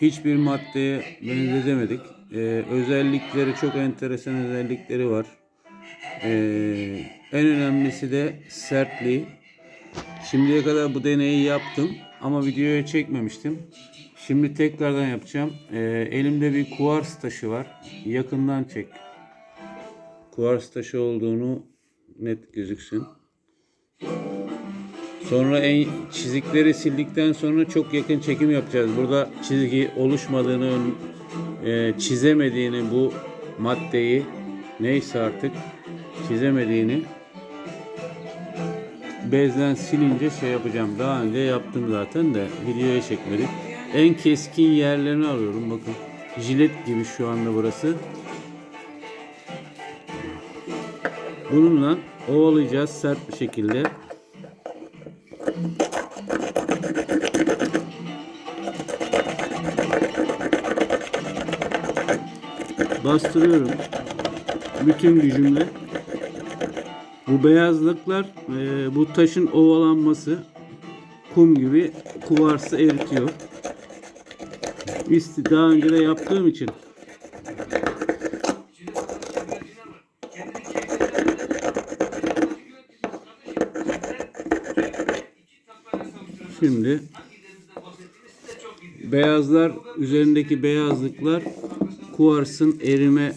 hiçbir maddeye benzetemedik. Ee, özellikleri çok enteresan özellikleri var. Ee, en önemlisi de sertliği. Şimdiye kadar bu deneyi yaptım ama videoya çekmemiştim. Şimdi tekrardan yapacağım. Ee, elimde bir kuvars taşı var. Yakından çek. Kuvars taşı olduğunu net gözüksün. Sonra en çizikleri sildikten sonra çok yakın çekim yapacağız. Burada çizgi oluşmadığını, e, çizemediğini bu maddeyi neyse artık çizemediğini bezden silince şey yapacağım. Daha önce yaptım zaten de videoya çekmedik. En keskin yerlerini alıyorum bakın. Jilet gibi şu anda burası. Bununla ovalayacağız sert bir şekilde. Bastırıyorum. Bütün gücümle. Bu beyazlıklar e, bu taşın ovalanması kum gibi kuvarsı eritiyor. İsti daha önce de yaptığım için Şimdi beyazlar üzerindeki beyazlıklar kuvarsın erime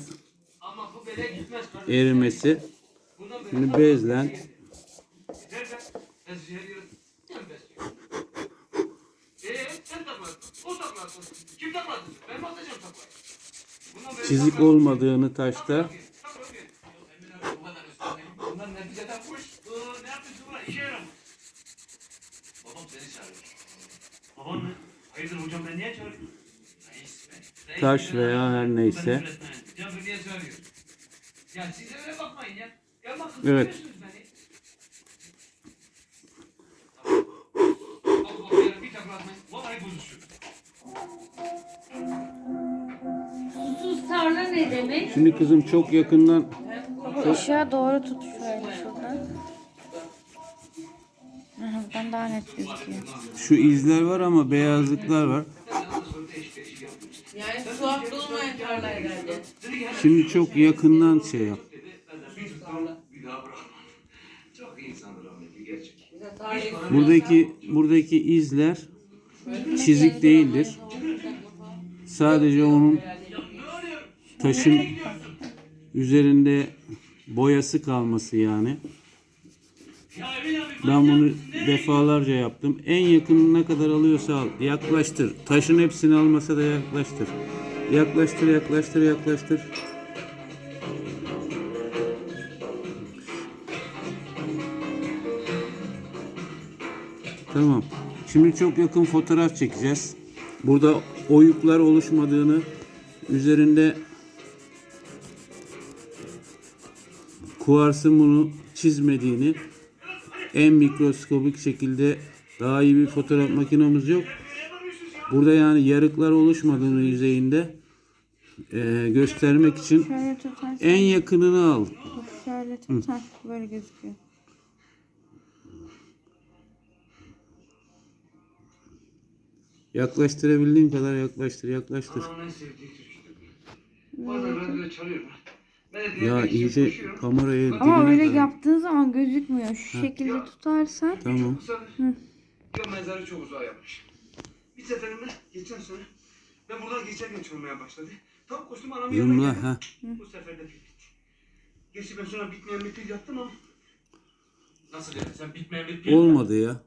erimesi. Şimdi bezlen çizik olmadığını taşta? Hayırdır hocam ben niye çağırıyorum? Taş veya her neyse. öğretmenim. Canım niye çağırıyor? Ya siz öyle bakmayın ya. Ya bakın Evet. görüyorsunuz beni. Al baba yarın bir takla atmayın. Vallahi bozuşuyor. Susuz tarla ne demek? Şimdi kızım çok yakından Işığa doğru tut şöyle şuradan. Aha, buradan daha net gözüküyor. şu izler var ama beyazlıklar var. Yani su hakkı olmayan tarla herhalde. Şimdi çok yakından şey yap. Buradaki buradaki izler çizik değildir. Sadece onun taşın üzerinde boyası kalması yani. Ben bunu defalarca yaptım. En yakınına kadar alıyorsa al. Yaklaştır. Taşın hepsini almasa da yaklaştır. Yaklaştır, yaklaştır, yaklaştır. Tamam. Şimdi çok yakın fotoğraf çekeceğiz. Burada oyuklar oluşmadığını, üzerinde kuvarsın bunu çizmediğini en mikroskobik şekilde daha iyi bir fotoğraf makinamız yok. Burada yani yarıklar oluşmadığını yüzeyinde eee, göstermek için en yakınını al. şöyle tut. Heh, böyle gözüküyor. Yaklaştırabildiğin kadar yaklaştır, yaklaştır. Bazen radyoda çalıyorum. Ya iyice kamerayı Ama dibine öyle yaptığın zaman gözükmüyor. Şu şekilde tutarsan Tamam. Ya mezarı çok uzağa yapmış. Bir seferinde geçen sene ben buradan geçerken çalmaya başladı. Tam koştum anamın yanına geldim. ha. Bu sefer de bitti. Gerçi ben sonra bitmeyen bir yaptım ama. Nasıl yani sen bitmeyen bir Olmadı ya.